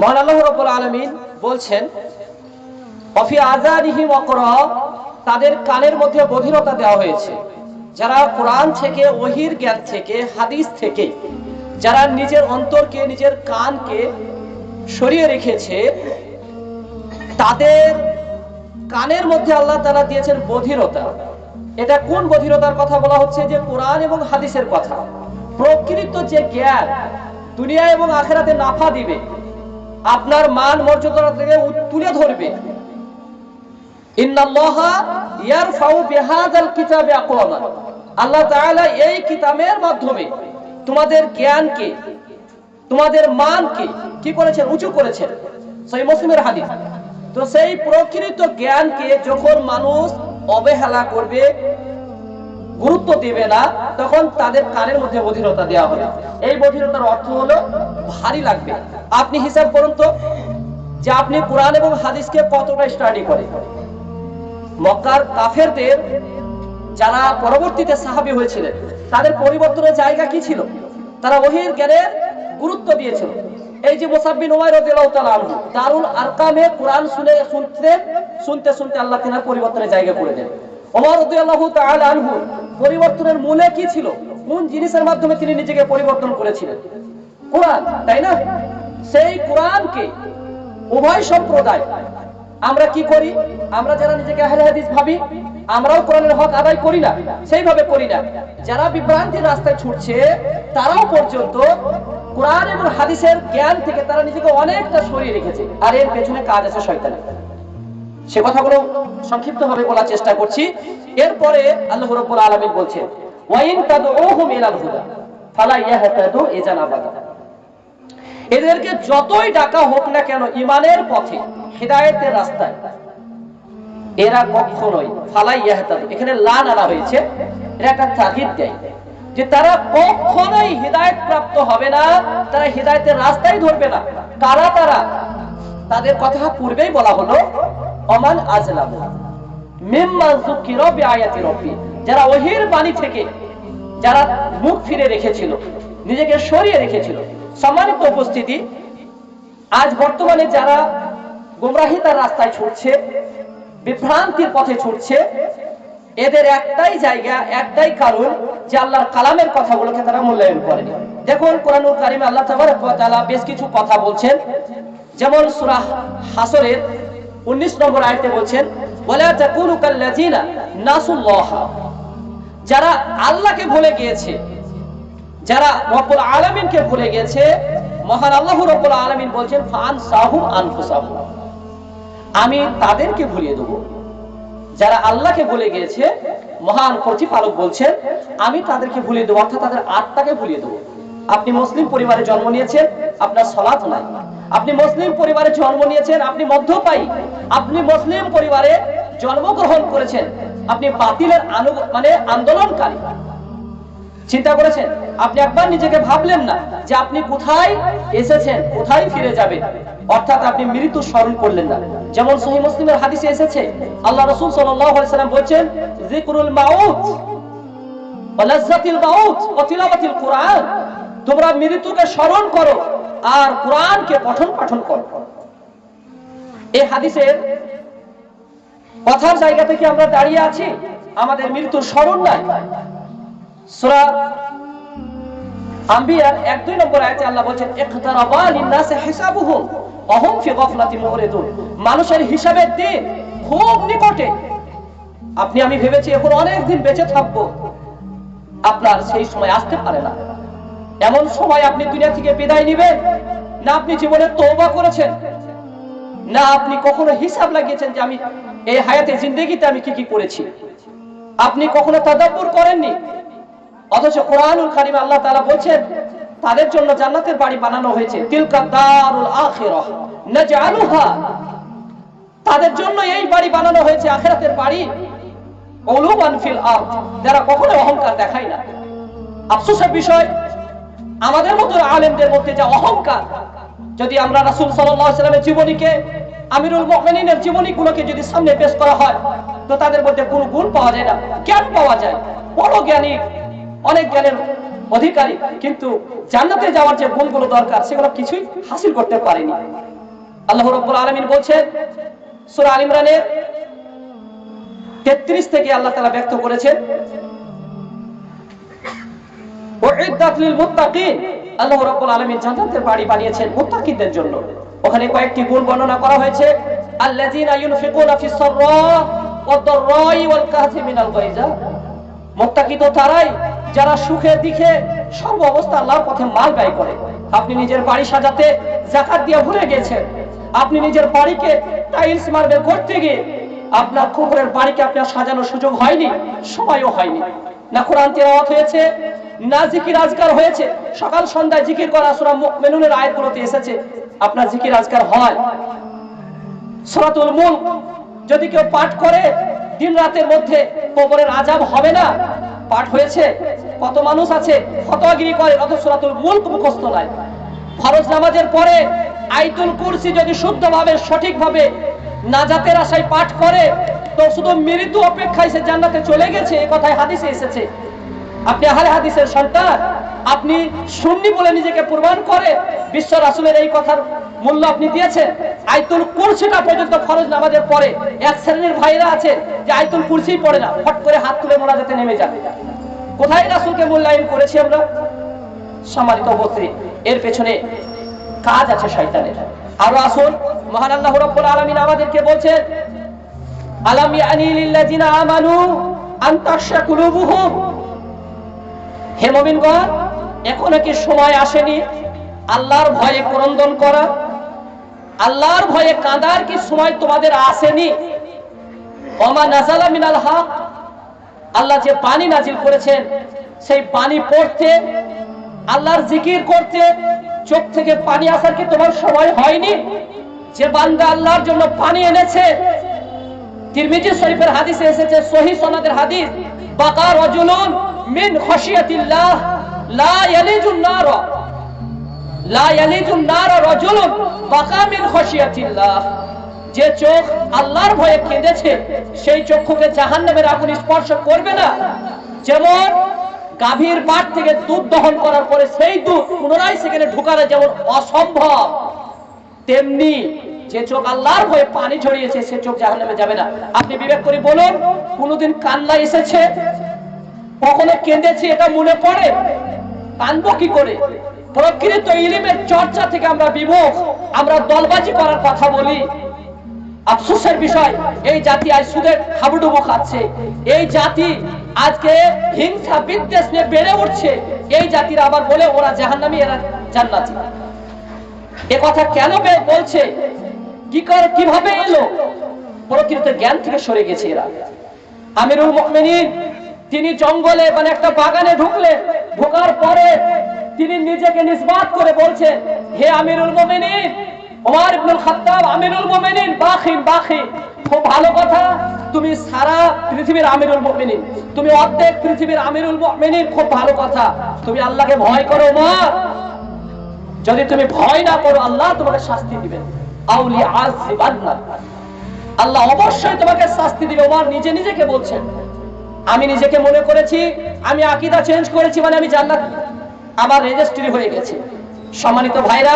মহান আল্লাহ রব্বুল আলমিন বলছেন, অফি আজারিহিম অকরা তাদের কানের মধ্যে বধিরতা দেওয়া হয়েছে। যারা কোরআন থেকে, ওহির জ্ঞান থেকে, হাদিস থেকে, যারা নিজের অন্তরকে, নিজের কানকে সরিয়ে রেখেছে, তাদের কানের মধ্যে আল্লাহ তারা দিয়েছেন বধিরতা এটা কোন বধিরতার কথা বলা হচ্ছে? যে কোরআন এবং হাদিসের কথা। প্রকৃত যে জ্ঞান, দুনিয়া এবং আখেরাতে নাফা দিবে। আপনার মান মর্যাদা থেকে তুলে ধরবে। আল্লাহ তাআলা এই কিতাবের মাধ্যমে তোমাদের জ্ঞানকে, তোমাদের মানকে কি করেছেন? উঁচু করেছেন। সেই মুসলিমের হাদিস। তো সেই প্রকৃত জ্ঞানকে যখন মানুষ অবহেলা করবে গুরুত্ব দেবে না, তখন তাদের কানের মধ্যে বধিরতা দেওয়া হবে। এই বধিরতার অর্থ হলো ভারী লাগবে। আপনি হিসাব করুন তো যে আপনি কোরআন এবং হাদিসকে কতটা স্টাডি করে মক্কার কাফেরদের যারা পরবর্তীতে সাহাবী হয়েছিলেন, তাদের পরিবর্তনের জায়গা কি ছিল? তারা ওহির জ্ঞানের গুরুত্ব দিয়েছিল। এই যে মোসাব্বিন উমাইর রাদিয়াল্লাহু দারুল আরকামে কোরআন শুনে, শুনতে শুনতে শুনতে আল্লাহ তিনার পরিবর্তনের জায়গা করে দেন। পরিবর্তনের মূলে কি ছিল? কোন জিনিসের মাধ্যমে তিনি নিজেকে পরিবর্তন করেছিলেন? কোরআন, তাই না? সেই কোরআনকে উভয় সম্প্রদায় আমরা কি করি? আমরা যারা নিজেকে হাদিস ভাবি, আমরাও কোরআনের হক আদায় করি না, সেইভাবে করি না। যারা বিভ্রান্তির রাস্তায় ছুটছে, তারাও পর্যন্ত কোরআন এবং হাদিসের জ্ঞান থেকে তারা নিজেকে অনেকটা সরিয়ে রেখেছে। আর এর পেছনে কাজ আছে শয়তানের। সে কথাগুলো সংক্ষিপ্ত ভাবে বলার চেষ্টা করছি। এরপরে আল্লাহ রাব্বুল আলামিন বলছেন, ওয়াইন তাদউহুম ইলাল হুদা, ফালা ইয়াহতাদু ইজান আবাদা। এদেরকে যতই ডাকা হোক না কেন ইমানের পথে, হেদায়েতের রাস্তায়, এরা কখনোই ফালাই ইয়াহতাদু, এখানে লান আনা হয়েছে এটা একটা তাগিদ দেয়, যে তারা কখনোই হেদায়েত প্রাপ্ত হবে না, তারা হেদায়েতের রাস্তাই ধরবে না। কারা তারা? তাদের কথা পূর্বেই বলা হলো অমান আজলাম। যারা ওহির বাণী থেকে যারা মুখ ফিরে রেখেছিল, নিজেকে সরিয়ে রেখেছিল, সম্মানিত উপস্থিতি, আজ বর্তমানে যারা গোমরাহিতার রাস্তায় ছুটছে, বিভ্রান্তির পথে ছুটছে, এদের একটাই জায়গা, একটাই কারণ যে আল্লাহর কালামের কথাগুলোকে তারা মূল্যায়ন করে দেখুন, কোরআনুল কারিমে আল্লাহ তাআলা বেশ কিছু কথা বলছেন। যেমন সূরা হাসরের 19 নম্বর আয়াতে বলছেন যারা আল্লাহকে ভুলে গিয়েছে, যারা রব্বুল আলামিনকে ভুলে গেছে মহান আল্লাহ রব্বুল আলামিন বলছেন ফান সাহুম আনফুসাহুম। আমি তাদেরকে ভুলিয়ে দেব। যারা আল্লাহকে ভুলে গিয়েছে, মহান প্রতিপালক বলছেন, আমি তাদেরকে ভুলিয়ে দেবো, অর্থাৎ তাদের আত্মাকে ভুলিয়ে দেবো। আপনি মুসলিম পরিবারে জন্ম নিয়েছেন, আপনার সলাৎ নাই। আপনি মুসলিম পরিবারে জন্ম নিয়েছেন, আপনি মধ্যপায়ী। আপনি মুসলিম পরিবারে জন্মগ্রহণ করেছেন। আপনি বাতিলের মানে আন্দোলনকারী। চিন্তা করেছেন? আপনি একবার নিজেকে ভাবলেন না যে আপনি কোথায় এসেছেন, কোথায় ফিরে যাবেন। অর্থাৎ আপনি মৃত্যু স্মরণ করলেন না। যেমন সহি মুসলিমের হাদিসে এসেছে, আল্লাহ রসুল সাল্লাম বলেছেন, যিকরুল মাউত তোমরা মৃত্যুকে স্মরণ করো। আর কোরআনকে পঠন পাঠন করো। এই হাদিসের কথার জায়গা থেকে আমরা দাঁড়িয়ে আছি, আমাদের মৃত্যুর স্মরণ নাই। সূরা আম্বিয়ার এক দুই নম্বর আল্লাহ বলছেন, ইকতারাবা লিন-নাসি হিসাবুহুম ওয়া হুম ফি মানুষের হিসাবের দিন খুব নিকটে। আপনি, আমি ভেবেছি এখন অনেক দিন বেঁচে থাকব। আপনার সেই সময় আসতে পারে না। এমন সময় আপনি দুনিয়া থেকে বিদায় নেবেন, না আপনি জীবনে তওবা করেছেন, না আপনি কখনো হিসাব লাগিয়েছেন যে আমি এই হায়াতে, জিন্দেগিতে আমি কি কি করেছি। আপনি কখনো তাদাব্বুর করেননি, অথচ কোরআনুল কারিমে আল্লাহ তাআলা বলছেন, তাদের জন্য জান্নাতের বাড়ি বানানো হয়েছে। তিলকা দারুল আখিরাহ, নাজআলুহা। তাদের জন্য এই বাড়ি বানানো হয়েছে আখিরাতের বাড়ি, উলুমান ফিল আরদ। যারা কখনো অহংকার দেখায় না। আফসোসের বিষয় আমাদের মতো আলেমদের মধ্যে যে অহংকার, যদি আমরা রাসূল সাল্লামের জীবনীকে, আমিরুল মুমিনিনের জীবনীগুলোকে যদি সামনে পেশ করা হয়, তো তাদের মধ্যে কোনো গুণ পাওয়া যায় না। জ্ঞান পাওয়া যায়। বড় জ্ঞানী, অনেক জ্ঞানের অধিকারী, কিন্তু জান্নাতে যাওয়ার যে গুণগুলো দরকার, সেগুলো কিছুই হাসিল করতে পারেনি। আল্লাহ রব্বুল আলমিন বলছেন, সুরা আল ইমরানের তেত্রিশ থেকে আল্লাহ তালা ব্যক্ত করেছেন ওখানে কয়েকটি গুণ বর্ণনা করা হয়েছে। তারাই যারা সুখে দিকে সর্ব অবস্থা আল্লাহর পথে মাল ব্যয় করে। আপনি নিজের বাড়ি সাজাতে যাকাত দিয়ে ভুলে গেছেন আপনি নিজের বাড়িকে টাইলস মার্বেল করতে গিয়ে আপনার কুকুরের বাড়িকে আপনার সাজানোর সুযোগ হয়নি, সময়ও হয়নি। না কোরআন তেলাওয়াত হয়েছে না জিকির আজকার হয়েছে। সকাল সন্ধ্যায় জিকির করা সূরা মুমিনুনের আয়াতগুলোতে এসেছে। আপনার জিকির আজকার হয়। সূরাতুল মুলক যদি কেউ পাঠ করে, দিন রাতের মধ্যে কবরের আজাব হবে না। পাঠ হয়েছে। কত মানুষ আছে ফতোয়াগিরি করে অত সূরাতুল মুলক মুখস্থ নাই। ফরজ নামাজের পরে আইতুল কুরসি যদি শুদ্ধভাবে, সঠিকভাবে নাজাতের আশায় পাঠ করে, তো শুধু মৃত্যু অপেক্ষায় সে জান্নাতে চলে গেছে, এ কথায় হাদিসে এসেছে। আপনি আহলে হাদিসের সন্তান, আপনি সুন্নি বলে নিজেকে প্রমাণ করে বিশ্ব রাসূলের এই কথার মূল্য আপনি দিয়েছেন। আইতুল কুরসিটা পর্যন্ত ফরজ নামাজের পরে এক শ্রেণির ভাইরা আছে যে আইতুল কুরসি পড়ে না ফট করে হাত তুলে মোনাজাতে নেমে যাবে। কোথায় রাসূলকে মূল্যায়ন করেছি আমরা? সম্মানিত উপস্থিতি, এর পেছনে কাজ আছে শয়তানের। আরও আসুন, মহান আল্লাহ রাব্বুল আলামিন আমাদেরকে বলছেন, আলাম ইয়ানি লিল্লাযিনা আমানু আন তাখশা কুলুবুহুম? হে মুমিনগণ, এখনও কি সময় আসেনি? আল্লাহর ভয়ে ক্রন্দন করা? আল্লাহর ভয়ে কাঁদার কি সময় তোমাদের আসেনি? ওমা নাজালা মিনাল আল্লাহ যে পানি নাজিল করেছেন, সেই পানি পড়তে, আল্লাহর জিকির করতে, চোখ থেকে পানি আসার কি তোমার সময় হয়নি? যে বান্দা আল্লাহর জন্য পানি এনেছে, তিরমিজি শরীফের হাদিসে এসেছে, সহি সনাদের হাদিস। বাকা রাজুলুন মিন খাশিয়াতিল্লাহ, লা ইয়ালিজুন নার। লা ইয়ালিজুন নার রাজুলুন বাকা মিন খাশিয়াতিল্লাহ। যে চোখ আল্লাহর ভয়ে কেঁদেছে, সেই চক্ষুকে জাহান্নামের আগুন স্পর্শ করবে না। যেমন গাভীর পাট থেকে দুধ দহন করার পরে সেই দুধ পুনরায় সেখানে ঢুকানো যেমন অসম্ভব, তেমনি যে চোখ আল্লাহর ভয়ে পানি ঝরিয়েছে, সে চোখ জাহান্নামে যাবে না। আপনি বিবেক করে বলুন কোনোদিন কান্না এসেছে? কখনো কেঁদেছি? এটা মনে পড়ে? কানবো কি করে? প্রকৃত ইলিমের চর্চা থেকে আমরা বিমুখ। আমরা দলবাজি করার কথা বলি। আফসোসের বিষয়, এই জাতি আজ সুদের হাবুডুবু খাচ্ছে। এই জাতি আজকে হিংসা, বিদ্বেষ নিয়ে বেড়ে উঠছে। এই জাতির আবার বলে ওরা জাহান্নামী, এরা জান্নাতি। এ কথা কেন বলছে? কি করে, কীভাবে এলো? প্রকৃত জ্ঞান থেকে সরে গেছে এরা। আমিরুল মুমিনিন, তিনি জঙ্গলে মানে একটা বাগানে ঢুকলেন ঢোকার পরে তিনি নিজেকে নিসবাত করে বলছেন, হে আমিরুল মুমিনিন, ওমর ইবনুল খাত্তাব, আমিরুল মুমিনিন বাখিন বাখিন খুব ভালো কথা, তুমি সারা পৃথিবীর আমিরুল মুমিনিন, তুমি অর্ধেক পৃথিবীর আমিরুল মুমিনিন, খুব ভালো কথা, তুমি আল্লাহকে ভয় করো ওমর, যদি তুমি ভয় না করো, আল্লাহ তোমাকে শাস্তি দিবেন। আউলি আজিবান্না আল্লাহ অবশ্যই তোমাকে শাস্তি দিবে। ওমর নিজে নিজেকে বলছেন, আমি নিজেকে মনে করেছি, আমি আকীদা চেঞ্জ করেছি মানে আমি জান্নাত, আমার রেজিস্ট্রি হয়ে গেছে। সম্মানিত ভাইরা,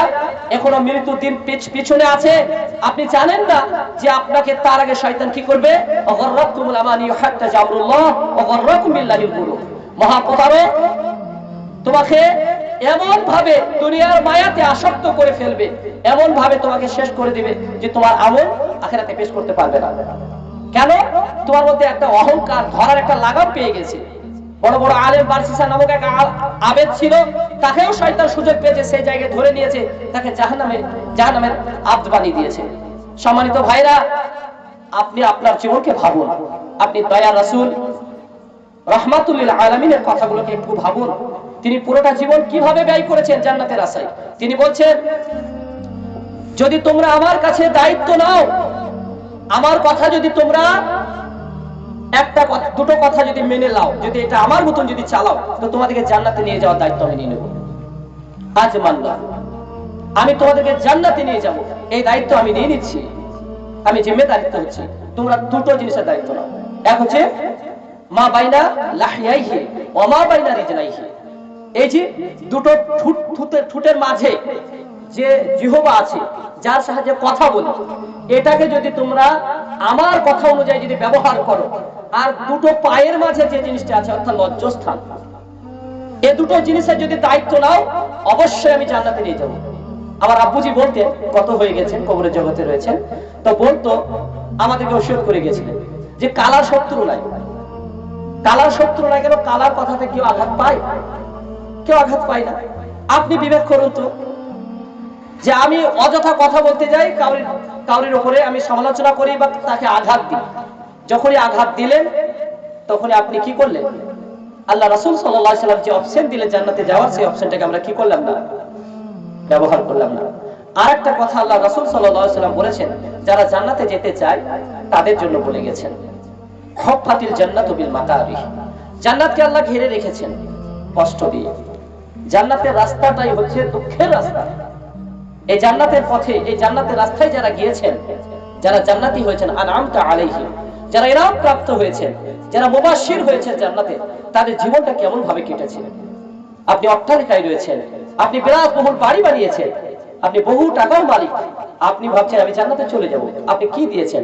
এখনও মৃত্যু দিন পিছ- পিছনে আছে। আপনি জানেন না যে আপনাকে তার আগে শয়তান কি করবে? অগররাকুমুল আমানি হাত্তা জামরুল্লাহ অগররাকুম বিল্লাহিল গুরুর মহাপ্রতারক তোমাকে এমন ভাবে দুনিয়ার মায়াতে আসক্ত করে ফেলবে এমন ভাবে তোমাকে শেষ করে দিবে যে তোমার আমল আখেরাতে পেশ করতে পারবে না। কেন? তোমার মধ্যে একটা অহংকার, ধরার একটা লাগাম পেয়ে গেছে। বড় বড় আলেম বারসিসা নামক এক আবেদ ছিল, তাকেও শয়তান সুযোগ পেয়েছে, সেই জায়গায় ধরে নিয়েছে, তাকে জাহান্নামে, জাহান্নামের আব্দ বানিয়ে দিয়েছে। সম্মানিত ভাইরা, আপনি আপনার জীবনকে ভাবুন। আপনি দয়া রাসূল রহমাতুল্লিল আলমিনের কথাগুলোকে একটু ভাবুন। তিনি পুরোটা জীবন কীভাবে ব্যয় করেছেন জান্নাতের আশায়? তিনি বলছেন, যদি তোমরা আমার কাছে দায়িত্ব নাও, আমার কথা যদি তোমরা একটা দুটো কথা যদি মেনে লাও যদি এটা আমার মতন যদি চালাও, তো তোমাদেরকে জান্নাতে নিয়ে যাওয়ার দায়িত্ব আমি নিয়ে নেব। আজ মানলাম, আমি তোমাদেরকে জান্নাতে নিয়ে যাব। এই দায়িত্ব আমি নিয়ে নিচ্ছি। আমি জিম্মে দায়িত্ব হচ্ছে, তোমরা দুটো জিনিসের দায়িত্ব নাও। এক হচ্ছে মা বাইনা লাহিয়াইহি ও মা বাইনা রিজলাইহি। এই যে দুটো ঠুটের মাঝে যে জিহবা আছে, যার সাহায্যে কথা বলি, এটাকে যদি তোমরা আমার কথা অনুযায়ী যদি ব্যবহার করো, আর দুটো পায়ের মাঝে যে জিনিসটা আছে, অর্থাৎ লজ্জস্থান, এ দুটো জিনিসের যদি দায়িত্ব নাও, অবশ্যই আমি জান্নাতে নিয়ে যাব। আমার আব্বুজি বলতেন, কত হয়ে গেছেন, কবরের জগতে রয়েছেন, তো বলতো, আমাদেরকে ওসিয়ত করে গেছিলেন যে কালার শত্রু নাই। কালার শত্রু নাই কেন? কালার কথাতে কেউ আঘাত পায়? কেউ আঘাত পায় না। আপনি বিবেক করুন তো। যে আমি অযথা কথা বলতে যাই কাউরির কাউরির উপরে আমি সমালোচনা করি বা তাকে আঘাত দিই। যখনই আঘাত দিলেন, তখনই আপনি কি করলেন? আল্লাহ রাসূল সাল্লাম যে অপশন দিলেন জান্নাতে যাওয়ার, সেই অপশনটাকে আমরা কি করলাম না? ব্যবহার করলাম না। আর একটা কথা আল্লাহ রাসূল সাল্লাম বলেছেন, যারা জান্নাতে যেতে চায়, তাদের জন্য বলে গেছেন খফাতিল জান্নাতু বিল মাকারিহ। জান্নাতকে আল্লাহ ঘিরে রেখেছেন, কষ্ট দিয়ে। জান্নাতের রাস্তাটাই হচ্ছে দুঃখের রাস্তা। এই জান্নাতের পথে, এই জান্নাতের রাস্তায় যারা গিয়েছেন, যারা জান্নাতি হয়েছেন আনামতা আলাইহি যারা ইনাম প্রাপ্ত হয়েছেন, যারা মুবাশশির হয়েছেন জান্নাতে, তাদের জীবনটা কেমন ভাবে কেটেছে? আপনি অট্টালিকায় রয়েছেন, আপনি বিরাট বহুল বাড়ি বানিয়েছেন, আপনি বহু টাকাও মালিক, আপনি ভাবছেন, আমি জান্নাতে চলে যাব। আপনি কি দিয়েছেন?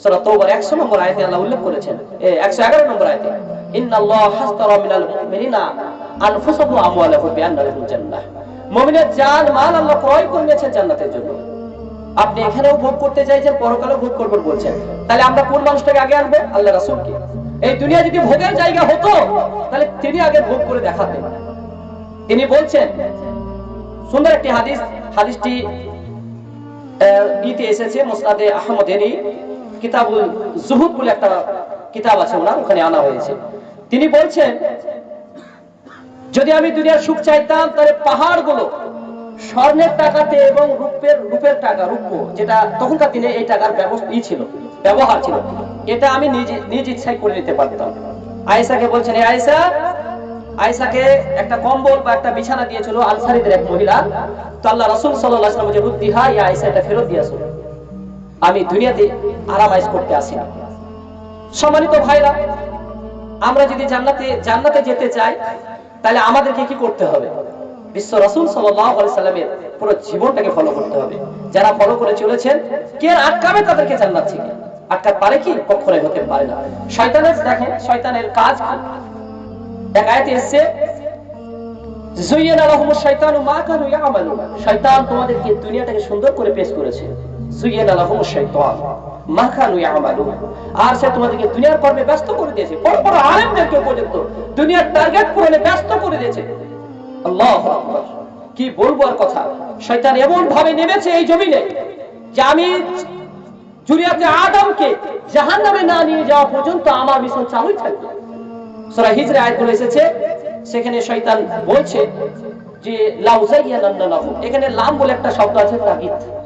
সূরা তওবার 100 নম্বর আয়াতে আল্লাহ উল্লেখ করেছেন, এ 111 নম্বর আয়াতে, ইন্নাল্লাহ হাসতারা মিনাল মুমিনিনা। আনফুসাহুম ওয়া আমওয়ালাহুম বিআন্না লাহুম জান্নাহ। মুমিনের জান, মাল আল্লাহ ক্রয় করে নিয়েছেন জান্নাতের জন্য। আপনি এখানেও ভোগ করতে চাইছেন, পরকালেও ভোগ করবেন বলছেন। তাহলে আমরা কোন মানুষটাকে আগে আনব? আল্লাহ রাসূলকে। এই দুনিয়া যদি ভোগের জায়গা হতো, তাহলে তিনি আগে ভোগ করে দেখাতেন। তিনি বলছেন, সুন্দর একটি হাদিস, হাদিসটি ইতে এসেছে মুসনাদে আহমদেরই কিতাবুল জুহুদ বলে একটা কিতাব আছে ওনার, ওখানে আনা হয়েছে। তিনি বলছেন যদি আমি দুনিয়ার সুখ চাইতাম, তাহলে পাহাড়গুলো, স্বর্ণের টাকাতে এবং রূপের রূপের টাকা, রূপ, যেটা তখনকার দিনে এই টাকার ব্যবস্থা ছিল, ব্যবহার ছিল, এটা আমি নিজে, নিজ ইচ্ছায় করে নিতে পারতাম। আয়েশাকে বলছেন এই আয়েশা, আয়েশাকে একটা কম্বল বা একটা বিছানা দিয়েছিল আনসারীদের এক মহিলা। তো আল্লাহ রাসূল সাল্লাল্লাহু আলাইহি ওয়াসাল্লাম যে রুদ্দিহা ইয়া আয়েশা, এটা ফেরত দিয়েছ আমি দুনিয়াতে আরামাইজ করতে আসি না। সম্মানিত ভাইরা, আমরা যদি জান্নাতে জান্নাতে যেতে চাই তাহলে আমাদেরকে কি করতে হবে? বিশ্ব রাসূল সাল্লামের পুরো জীবনটাকে ফলো করতে হবে। যারা ফলো করে চলেছেন, কে আটকাবে তাদেরকে জান্নাত থেকে? আটকাতে পারে কি? কখনোই হতে পারে না। শয়তানের দেখেন, শয়তানের কাজ এক এসেছে শয়তান তোমাদেরকে দুনিয়াটাকে সুন্দর করে পেশ করেছে। জুইয়ানা লাহুমুশ শাইতান মা কানু ইয়ামালুন আর সে তোমাদেরকে দুনিয়ার কর্মে ব্যস্ত করে দিয়েছে। বড় বড় পর্যন্ত দুনিয়ার টার্গেট পূরণে ব্যস্ত করে দিয়েছে। কি বলব আর কথা? এমন ভাবে নেমেছে এই জমিনে যে আমি না নিয়ে যাওয়া পর্যন্ত আমার এসেছে। সেখানে শয়তান বলছে যে লাহুম। এখানে লাম বলে একটা শব্দ আছে তাগিদ।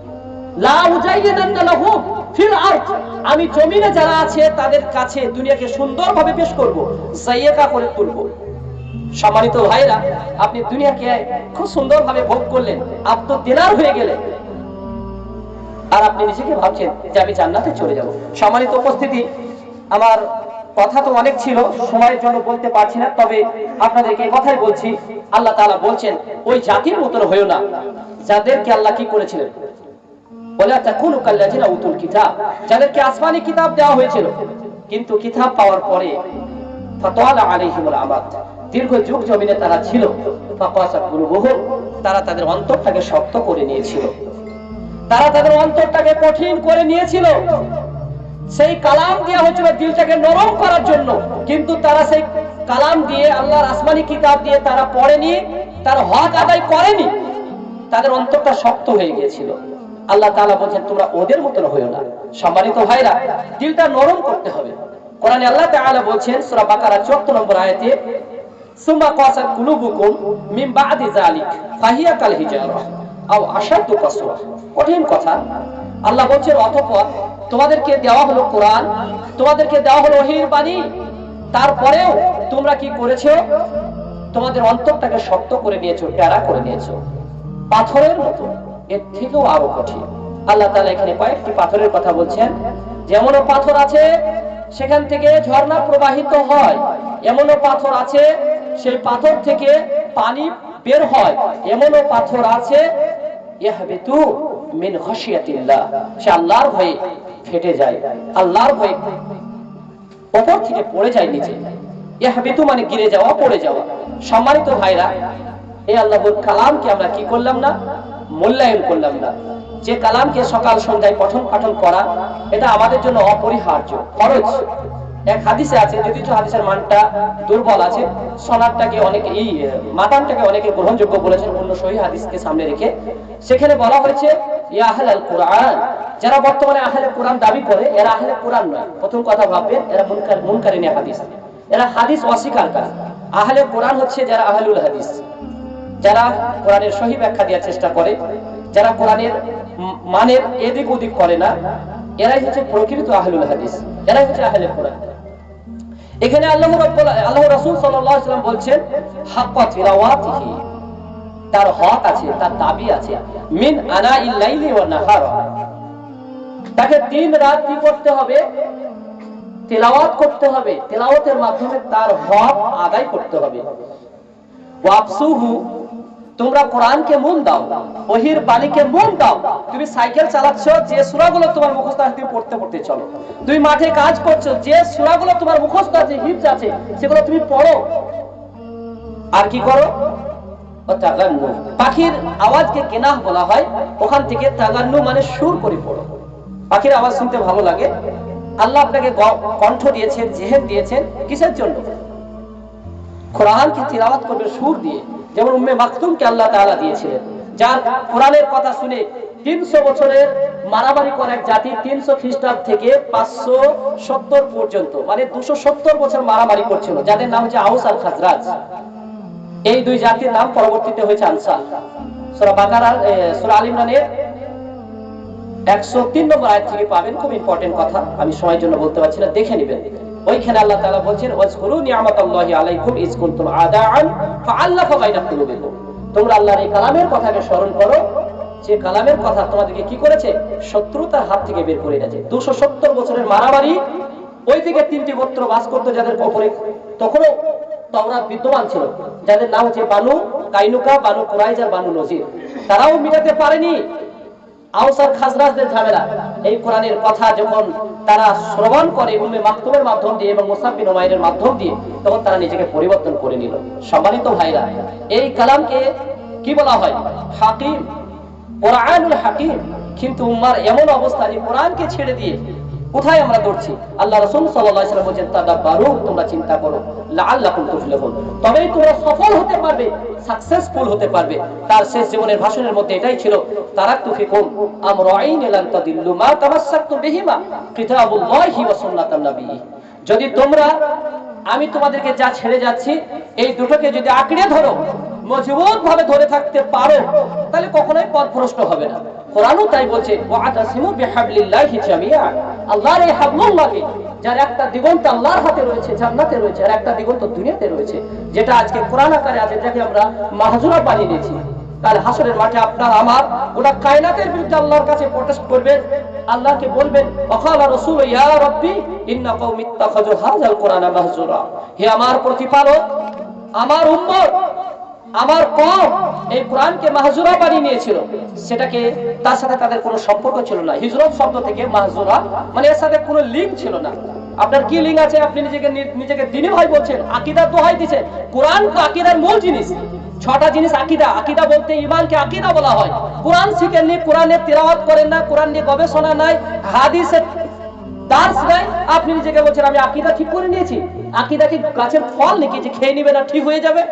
আমি জমিনে যারা আছে, তাদের কাছে দুনিয়াকে সুন্দরভাবে পেশ করব করে তুলব। সম্মানিত ভাইরা আপনি দুনিয়াকে খুব সুন্দরভাবে ভোগ করলেন দিনার হয়ে গেলেন। আর আপনি নিজেকে ভাবছেন যে আমি জান্নাতে চলে যাব। সম্মানিত উপস্থিতি, আমার কথা তো অনেক ছিল, সময়ের জন্য বলতে পারছি না, তবে আপনাদেরকে কথাই বলছি। আল্লাহ তাআলা বলছেন, ওই জাতির মতন হয়েও না। যাদেরকে আল্লাহ কি করেছিলেন? বলে উতুল কিতাব, যাদেরকে আসমানি কিতাব দেওয়া হয়েছিল। কিন্তু কিতাব পাওয়ার পরে দীর্ঘ যুগ জমিনে তারা ছিল। তারা তাদের অন্তরটাকে শক্ত করে নিয়েছিল। তারা তাদের অন্তরটাকে কঠিন করে নিয়েছিল। সেই কালাম দেওয়া হয়েছিল দিলটাকে নরম করার জন্য। কিন্তু তারা সেই কালাম দিয়ে আল্লাহর আসমানি কিতাব দিয়ে তারা পড়েনি, তার হক আদায় করেনি। তাদের অন্তরটা শক্ত হয়ে গিয়েছিল। আল্লাহ তাআলা বলছেন, তোমরা ওদের মতন হইও না। সম্মানিত ভাইরা, দিলটা নরম করতে হবে। কোরআনে আল্লাহ তাআলা বলছেন, সূরা বাকারা 74 নম্বর আয়াতে তারপরেও তোমরা কি করেছ? তোমাদের অন্তরটাকে শক্ত করে নিয়েছো টেরা করে নিয়েছো। পাথরের মতো। এর থেকেও আরও কঠিন। আল্লাহ তাআলা এখানে কয়েকটি পাথরের কথা বলছেন। পাথর আছে, সেখান থেকে ঝর্ণা প্রবাহিত হয়। এমনও পাথর আছে, সেই পাথর থেকে পানি বের হয়। এমনও পাথর আছে মিন সে আল্লাহর ভয়ে ফেটে যায়। আল্লাহর ভয়ে ওপর থেকে পড়ে যায় নিচে। ইয়াহবিতু মানে গিরে যাওয়া, পড়ে যাওয়া। সম্মানিত ভাইরা, এই আল্লাহর কালামকে আমরা কি করলাম না? মূল্যায়ন করলাম না। যে কালামকে সকাল সন্ধ্যায় পঠন পাঠন করা, এটা আমাদের জন্য অপরিহার্য খরচ এক হাদিসে আছে যদি হাদিসের মানটা দুর্বল আছে, সনাদটাকে অনেকে এই মাতানটাকে অনেকে গ্রহণযোগ্য বলেছেন, অন্য সহি হাদিসকে সামনে রেখে। সেখানে বলা হয়েছে ইয়া আহলাল কোরআন। যারা বর্তমানে আহলে কোরআন দাবি করে, এরা আহলে কোরআন নয়। প্রথম কথা ভাববেন, এরা মুনকার মুনকারিনী হাদিস। এরা হাদিস অস্বীকার করে। আহলে কোরআন হচ্ছে যারা আহলুল হাদিস। যারা কোরআনের সহি ব্যাখ্যা দেওয়ার চেষ্টা করে, যারা কোরআনের মানের এদিক ওদিক করে না, এরাই হচ্ছে প্রকৃত আহলুল হাদিস, এরাই হচ্ছে আহলে কোরআন। এখানে আল্লাহ রাব্বুল আল্লাহ রাসূল সাল্লাল্লাহু আলাইহি বলছেন, হাক্কা তিলাওয়াতিহি, তার হক আছে, তার দাবি আছে, মিন আনা ইল্লাইলি ওয়া নাহার। তাকে দিন রাত কি করতে হবে? তেলাওয়াত করতে হবে, তেলাওয়াতের মাধ্যমে তার হক আদায় করতে হবে। ওয়াবসুহু তোমরা কোরআনকে মন দাও ওহির বাণীকে মন দাও। তুমি সাইকেল চালাচ্ছ, যে সূরাগুলো তোমার মুখস্থ আছে, তুমি পড়তে পড়তে চলো। তুমি মাঠে কাজ করছ, যে সূরাগুলো তোমার মুখস্থ আছে, হিফজ আছে, সেগুলো তুমি পড়ো। আর কি করো? পাখির আওয়াজকে কেনাহ বলা হয়, ওখান থেকে তাগান্নু মানে সুর করে পড়ো। পাখির আওয়াজ শুনতে ভালো লাগে। আল্লাহ আপনাকে কণ্ঠ দিয়েছেন, জেহেন দিয়েছেন, কিসের জন্য? কোরআনকে তিলাওয়াত করবে সুর দিয়ে। যেমন উম্মে মাকতুমকে আল্লাহ তাআলা দিয়েছিলেন, যার কোরআনের কথা শুনে তিনশো বছরের মারামারি করে জাতি তিনশো খ্রিস্টাব্দ থেকে পাঁচশো সত্তর পর্যন্ত মানে দুশো সত্তর বছর মারামারি করছিল, যাদের নাম হচ্ছে আউস আল খাজরাজ। এই দুই জাতির নাম পরবর্তীতে হয়েছে আনসার। সুরা বাকারার সুরা আল ইমরানের একশো তিন নম্বর আয়াত থেকে পাবেন, খুব ইম্পর্টেন্ট কথা, আমি সময়ের জন্য বলতে পারছি না, দেখে নেবেন। ওইখানে আল্লাহ তাআলা বলছেন, ওয়াজকুরু নিয়ামাতাল্লাহি আলাইকুম ইজ কুনতুম আদাআন ফাআল্লাফা বাইনা কুলুবিকুম তোমরা আল্লাহর এই কালামের কথাকে স্মরণ করো। যে কালামের কথা তোমাদেরকে কি করেছে? শত্রুতার হাত থেকে বের করে এনেছে। দুশো সত্তর বছরের মারামারি, ওই দিকে তিনটি গোত্র বাস করতো যাদের ওপরে তখনও তওরাত বিদ্যমান ছিল। যাদের নাম হচ্ছে বানু কাইনুকা, বানু কুরাইজ আর বানু নজির। তারাও মিটাতে পারেনি। আউসার খাজরাজদের ঝামেলা। এই কোরআনের কথা যখন তারা শ্রবণ করে উম্মে মাকতুমের মাধ্যম দিয়ে এবং মুসাফিন ওমাইরের মাধ্যম দিয়ে, তখন তারা নিজেকে পরিবর্তন করে নিল। সম্মানিত ভাইরা, এই কালামকে কি বলা হয়? হাকিম, কোরআনুল হাকিম। কিন্তু উম্মার এমন অবস্থা যে কোরআনকে ছেড়ে দিয়ে কোথায় আমরা দৌড়ছি আল্লাহ রাসূল আলাইহি ওয়াসাল্লাম বলেন তাদাব্বারু তোমরা চিন্তা করো। লাআল্লাকুম তুফলিহুন। তবেই তোমরা সফল হতে পারবে সাকসেসফুল হতে পারবে। তার শেষ জীবনের ভাষণের মধ্যে এটাই ছিল, তারাকতু ফিকুম আমরাইন লান তাদিল্লু মা তামাসসাকতু বিহিমা কিতাবুল্লাহি ওয়া সুন্নাতান নবী। যদি তোমরা, আমি তোমাদেরকে যা ছেড়ে যাচ্ছি, এই দুটোকে যদি আঁকড়ে ধরো মজবুত ভাবে ধরে থাকতে পারো, তাহলে কখনোই পথ ভ্রষ্ট হবে না। কোরআনও তাই বলছে আল্লাহর এই হাবলুল্লাহকে, যার একটা দিগন্ত আল্লাহর হাতে রয়েছে, জান্নাতে রয়েছে, আর একটা দিগন্ত দুনিয়াতে রয়েছে, যেটা আজকে কোরআন আকারে আছে যেটাকে আমরা মাহজুরা বানিয়ে নিয়েছি। কাল হাসরের মাঠে আপনার আমার গোটা কায়নাতের বিরুদ্ধে আল্লাহর কাছে প্রটেস্ট করবেন আল্লাহকে বলবেন, অকালা রসুল, ইয়া রব্বি, ইন্না কওমি ইত্তাখাযু হাযাল কোরআনা মাহজুরা। হে আমার প্রতিপালক, আমার উম্মত আমার কম। এই কোরআনকে মাহজুরা বানিয়ে নিয়েছিল। সেটাকে তার সাথে তাদের কোনো সম্পর্ক ছিল না। হিজরত শব্দ থেকে মাহজুরা মানে এর সাথে কোনো লিঙ্ক ছিল না। আপনার কি লিঙ্ক আছে? আপনি নিজেকে নিজেকে দিনী ভাই বলছেন আকিদার দোহাই দিচ্ছেন কোরআন তো আকিদার মূল জিনিস। ছটা জিনিস আকিদা। আকিদা বলতে ইমানকে আকিদা বলা হয়। কোরআন শিখেননি, কোরআনের তেলাওয়াত করেন না, কোরআন নিয়ে গবেষণা নাই হাদিসের দার্স নাই। আপনি নিজেকে বলছেন, আমি আকিদা ঠিক করে নিয়েছি। আকিদা কি গাছের ফল নাকি? যে খেয়ে নিবে না, ঠিক হয়ে যাবে।